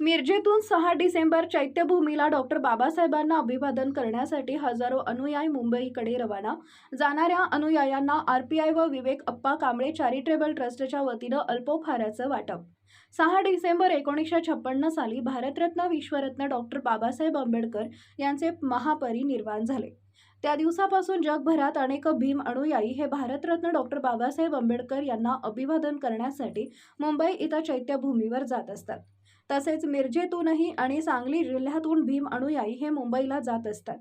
मिरजेतून सहा डिसेंबर चैत्यभूमीला डॉक्टर बाबासाहेबांना अभिवादन करण्यासाठी हजारो अनुयायी मुंबईकडे रवाना. जाणाऱ्या अनुयायांना आर पी आय व विवेक अप्पा कांबळे चॅरिटेबल ट्रस्टच्या वतीनं अल्पोपहाराचं वाटप. सहा डिसेंबर एकोणीसशे छप्पन्न साली भारतरत्न विश्वरत्न डॉक्टर बाबासाहेब आंबेडकर यांचे महापरिनिर्वाण झाले. त्या दिवसापासून जगभरात अनेक भीम अनुयायी हे भारतरत्न डॉक्टर बाबासाहेब आंबेडकर यांना अभिवादन करण्यासाठी मुंबई इथं चैत्यभूमीवर जात असतात. तसेच मिरजेतूनही आणि सांगली जिल्ह्यातून भीम अनुयायी हे मुंबईला जात असतात.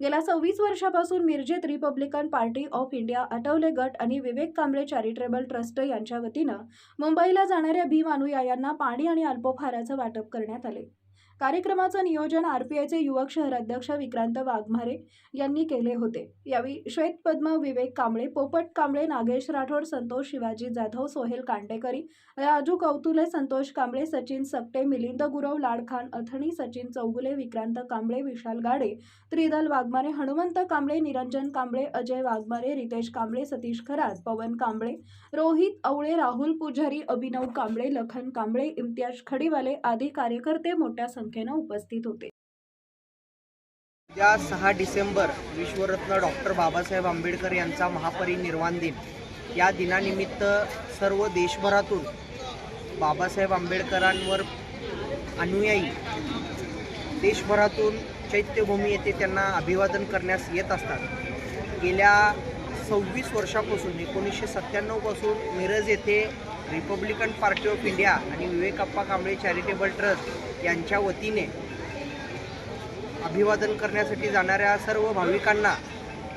गेल्या सव्वीस वर्षापासून मिरजेत Republican party of India Athawale गट आणि विवेक कांबळे चॅरिटेबल ट्रस्ट यांच्या वतीनं मुंबईला जाणाऱ्या भीम अनुयायांना पाणी आणि अल्पोफाराचं वाटप करण्यात आले. कार्यक्रमाचं नियोजन आरपीआयचे युवक शहर अध्यक्ष विक्रांत वाघमारे यांनी केले होते. यावेळी श्वेत पद्म विवेक कांबळे पोपट कांबळे नागेश राठोड संतोष शिवाजी जाधव सोहेल कांडेकरी राजू कौतुले संतोष कांबळे सचिन सपटे मिलिंद गुरव लाडखान अथणी सचिन चौगुले विक्रांत कांबळे विशाल गाडे त्रिदल वाघमारे हनुमंत कांबळे निरंजन कांबळे अजय वाघमारे रितेश कांबळे सतीश खरात पवन कांबळे रोहित अवळे राहुल पुजारी अभिनव कांबळे लखन कांबळे इम्तियाज खडीवाले आदी कार्यकर्ते मोठ्या संख्येनं उपस्थित होते. उद्या सहा डिसेंबर विश्वरत्न डॉक्टर बाबासाहेब आंबेडकर यांचा महापरिनिर्वाण दिन. या दिनानिमित्त सर्व देशभरातून बाबासाहेब आंबेडकरांवर अनुयायी देशभरातून चैत्यभूमी येथे त्यांना अभिवादन करण्यास येत असतात. गेल्या सव्वीस वर्षापासून एकोणीसशे सत्त्याण्णवपासून मिरज येथे रिपब्लिकन पार्टी ऑफ इंडिया आणि विवेकप्पा कांबळे चॅरिटेबल ट्रस्ट यांच्या वतीने अभिवादन करण्यासाठी जाणाऱ्या सर्व भाविकांना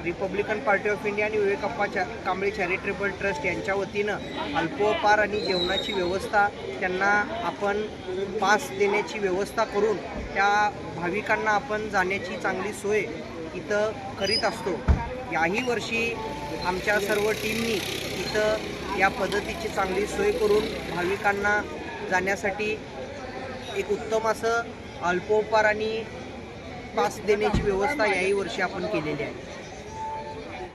रिपब्लिकन पार्टी ऑफ इंडिया आणि विवेकप्पा चा कांबळे चॅरिटेबल ट्रस्ट यांच्या वतीनं अल्पोपार आणि जेवणाची व्यवस्था त्यांना आपण पास देण्याची व्यवस्था करून त्या भाविकांना आपण जाण्याची चांगली सोय इथं करीत असतो. याही वर्षी आमच्या सर्व टीमनी इथं या पद्धतीची चांगली सोय करून भाविकांना जाण्यासाठी एक उत्तम असं अल्पोपार आणि पास देण्याची व्यवस्था याही वर्षी आपण केलेली आहे.